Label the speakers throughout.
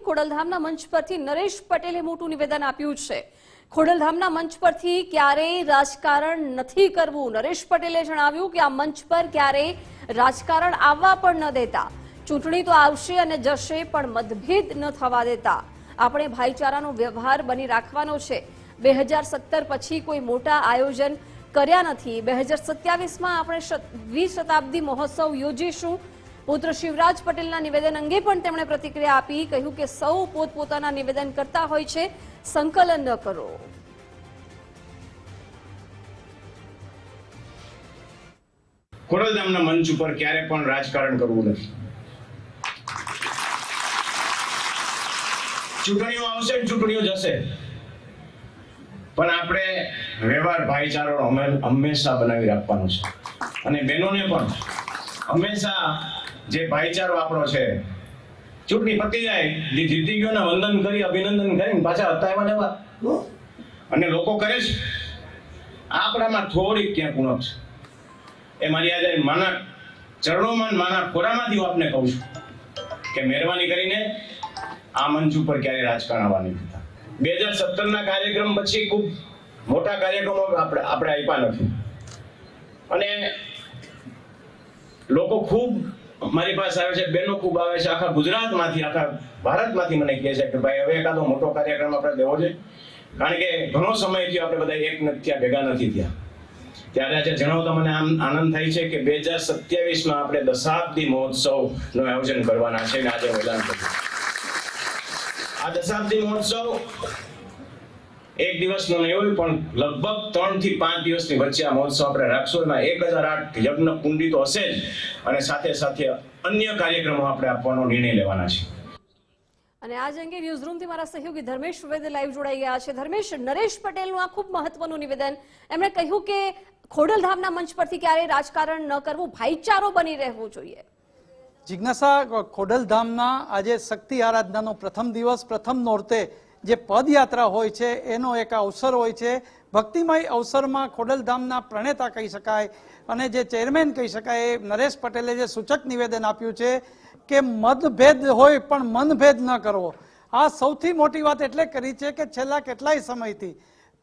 Speaker 1: ખોડલધામના મંચ પરથી નરેશ પટેલે મોટું નિવેદન આપ્યું છે. ખોડલધામના મંચ પરથી ક્યારેય રાજકારણ નથી કરવું. નરેશ પટેલે જણાવ્યું કે આ મંચ પર ક્યારેય રાજકારણ આવવા પણ ન દેતા. ચૂંટણી તો આવશે અને જશે, પણ મતભેદ ન થવા દેતા. આપણે ભાઈચારાનો વ્યવહાર બની રાખવાનો છે. બે હજાર સત્તર પછી કોઈ મોટા આયોજન કર્યા નથી. બે હજાર સત્યાવીસમાં આપણે શત- દ્વિશતાબ્દી મહોત્સવ યોજીશું. પુત્ર શિવરાજ પટેલના નિવેદન અંગે પણ તેમણે પ્રતિક્રિયા આપી, કહ્યું કે સૌ પોતપોતાના નિવેદન કરતા હોય છે, સંકલન ન કરો.
Speaker 2: ખોડલધામના મંચ ઉપર ક્યારે પણ રાજકારણ કરવું નથી. ચૂંટણીઓ આવશે ચૂંટણીઓ જશે. પણ આપણે વ્યવહાર, ભાઈચારો હમે- હંમેશા બનાવી રાખવાનો છે. અને બહેનોને પણ હંમેશા જે ભાઈચારો આપણો છે, ચૂંટણી પતી જાય જીતી ગયો વંદન કરી, અભિનંદન કરીને પાછા હતા એવા ને અને લોકો કરે છે. આપણામાં થોડીક ક્યાંક ઉણપ છે. એ મારી આજે માના ચરણોમાં માના ખોરામાંથી હું આપને કહું છું કે મહેરબાની કરીને આ મંચ ઉપર ક્યારેય રાજકારણ આવવા નહીં દીધા બે હજાર સત્તરના કાર્યક્રમ પછી ખૂબ મોટા કાર્યક્રમો આપણે આપણે આપ્યા નથી. અને લોકો ખૂબ મારી પાસે આવે છે બેનો ખૂબ આવે છે, આખા ગુજરાતમાંથી, આખા ભારતમાંથી મને કહે છે કે ભાઈ, હવે એકાદો મોટો કાર્યક્રમ આપણે દેવો છે. કારણ કે ઘણો સમય થયો આપણે બધા એક નથી થયા ભેગા નથી થયા. ત્યારે આજે જણાવતા મને આમ આનંદ થાય છે કે બે હજાર સત્યાવીસમાં આપણે દશાબ્દી મહોત્સવનું આયોજન કરવાના છે અને આજે હું આ દશાબ્દી મહોત્સવ એક દિવસનો નહીં હોય પણ લગભગ ત્રણથી પાંચ દિવસની વચ્ચે આ મહોત્સવ આપણે રાખશું. એમાં એક હજાર આઠ યજ્ઞ કુંડી તો હશે જ. અને સાથે સાથે અન્ય કાર્યક્રમો આપણે આપવાનો નિર્ણય લેવાના છે.
Speaker 1: અને આજ અંગે ન્યૂઝ રૂમથી મારા સહયોગી ધર્મેશ વેદ લાઈવ જોડાઈ ગયા છે. ધર્મેશ નરેશ પટેલનું આ ખૂબ મહત્વનું નિવેદન. એમણે કહ્યું કે ખોડલધામના મંચ પરથી ક્યારેય રાજકારણ ન કરવું ભાઈચારો બની રહેવું જોઈએ.
Speaker 3: જિજ્ઞાસા ખોડલધામના આજે શક્તિ આરાધનાનો પ્રથમ દિવસ પ્રથમ નોરતે જે પદયાત્રા હોય છે, એનો એક અવસર હોય છે. ભક્તિમય અવસરમાં ખોડલધામના પ્રણેતા કહી શકાય અને જે ચેરમેન કહી શકાય, એ નરેશ પટેલે જે સૂચક નિવેદન આપ્યું છે કે મતભેદ હોય પણ મનભેદ ન કરવો. આ સૌથી મોટી વાત એટલે કરી છે કે છેલ્લા કેટલાય સમયથી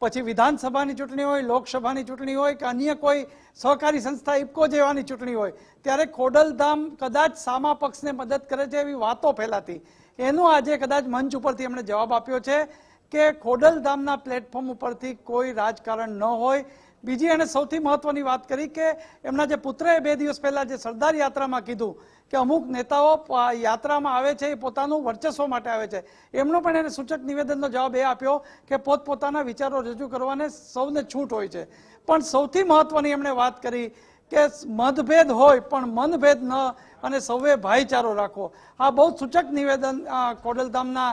Speaker 3: પછી વિધાનસભાની ચૂંટણી હોય, લોકસભાની ચૂંટણી હોય કે અન્ય કોઈ સહકારી સંસ્થા ઇફકો જેવાની ચૂંટણી હોય, ત્યારે ખોડલધામ કદાચ સામા પક્ષને મદદ કરે છે એવી વાતો ફેલાતી એનો આજે કદાચ મંચ ઉપરથી એમણે જવાબ આપ્યો છે કે ખોડલધામના પ્લેટફોર્મ ઉપરથી કોઈ રાજકારણ ન હોય બીજી એણે સૌથી મહત્વની વાત કરી કે એમના જે પુત્રએ બે દિવસ પહેલાં જે સરદાર યાત્રામાં કીધું કે અમુક નેતાઓ યાત્રામાં આવે છે એ પોતાનું વર્ચસ્વ માટે આવે છે. એમનો પણ એને સૂચક નિવેદનનો જવાબ એ આપ્યો કે પોતપોતાના વિચારો રજૂ કરવાને સૌને છૂટ હોય છે. પણ સૌથી મહત્વની એમણે વાત કરી કે મતભેદ હોય પણ મનભેદ ન અને સૌએ ભાઈચારો રાખો. આ બહુ સૂચક નિવેદન કોડલધામના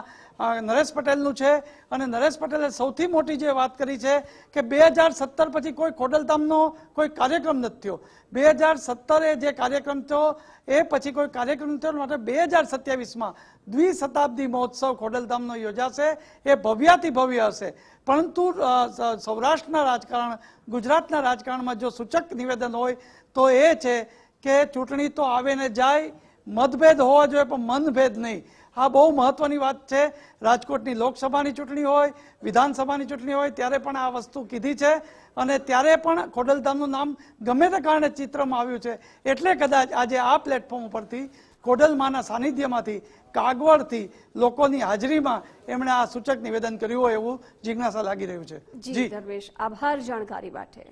Speaker 3: નરેશ પટેલનું છે. અને નરેશ પટેલે સૌથી મોટી જે વાત કરી છે કે બે હજાર સત્તર પછી કોઈ ખોડલધામનો કોઈ કાર્યક્રમ નથી થયો. બે હજાર સત્તરે જે કાર્યક્રમ થયો, એ પછી કોઈ કાર્યક્રમ થયો. માટે બે હજાર સત્યાવીસમાં દ્વિશતાબ્દી મહોત્સવ ખોડલધામનો યોજાશે. એ ભવ્યાતિ ભવ્ય હશે. પરંતુ સૌરાષ્ટ્રના રાજકારણ, ગુજરાતના રાજકારણમાં જો સૂચક નિવેદન હોય, તો એ છે કે ચૂંટણી તો આવે ને જાય મતભેદ હોવા જોઈએ પણ મનભેદ નહીં. આ બહુ મહત્વની વાત છે. રાજકોટની લોકસભાની ચૂંટણી હોય વિધાનસભાની ચૂંટણી હોય ત્યારે પણ આ વસ્તુ કીધી છે. અને ત્યારે પણ ખોડલધામનું નામ ગમે તે કારણે ચિત્રમાં આવ્યું છે. એટલે કદાચ આજે આ પ્લેટફોર્મ ઉપરથી ખોડલમાના સાનિધ્યમાંથી કાગવડથી લોકોની હાજરીમાં એમણે આ સૂચક નિવેદન કર્યું હોય એવું જિજ્ઞાસા લાગી રહ્યું છે.
Speaker 1: જી. ધર્મેશ આભાર જાણકારી માટે.